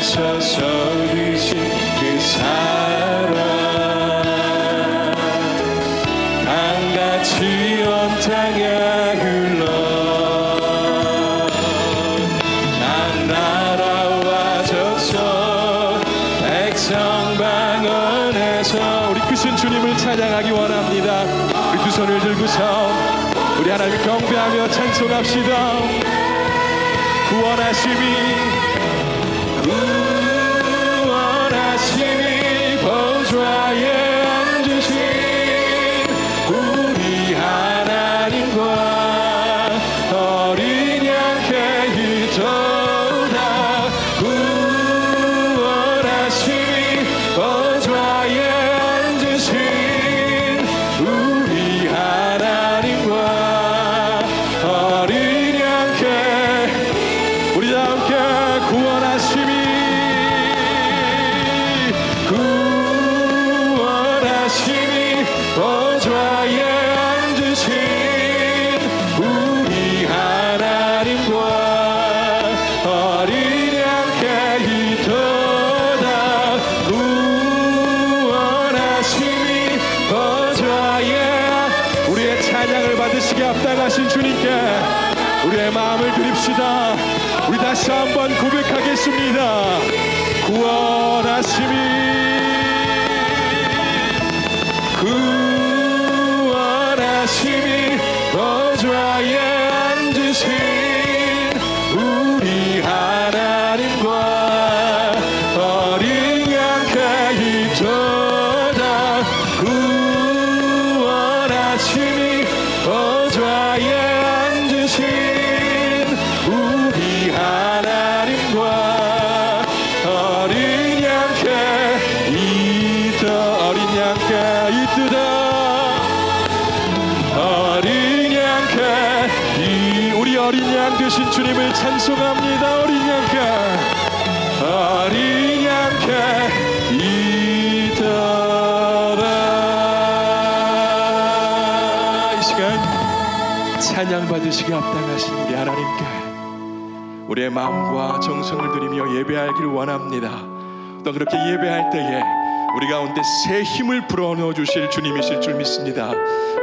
십자가에서 쏟으신 그 사랑. 강같이 온 땅에 흘러 난 나라와 족속 백성 방언에서 우리 크신 주님을 찬양하기 원합니다. 우리 두 손을 들고서. 우리 하나님 경배하며 찬송합시다. 구원하심이 구 마음을 드립시다. 우리 다시 한번 고백하겠습니다. 구원하심이 어린 양 되신 주님을 찬송합니다 어린 양께. 어린 양께 있더라. 이 시간 찬양 받으시기 합당하신 우리 하나님께. 우리의 마음과 정성을 들이며 예배하기를 원합니다. 또 그렇게 예배할 때에 우리 가운데 새 힘을 불어넣어 주실 주님이실 줄 믿습니다.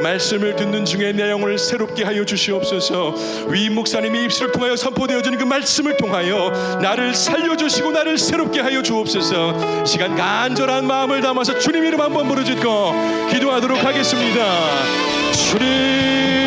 말씀을 듣는 중에 내 영혼을 새롭게 하여 주시옵소서. 위 목사님이 입술을 통하여 선포되어지는 그 말씀을 통하여 나를 살려주시고 나를 새롭게 하여 주옵소서. 시간 간절한 마음을 담아서 주님 이름 한번 부르짖고 기도하도록 하겠습니다. 주님.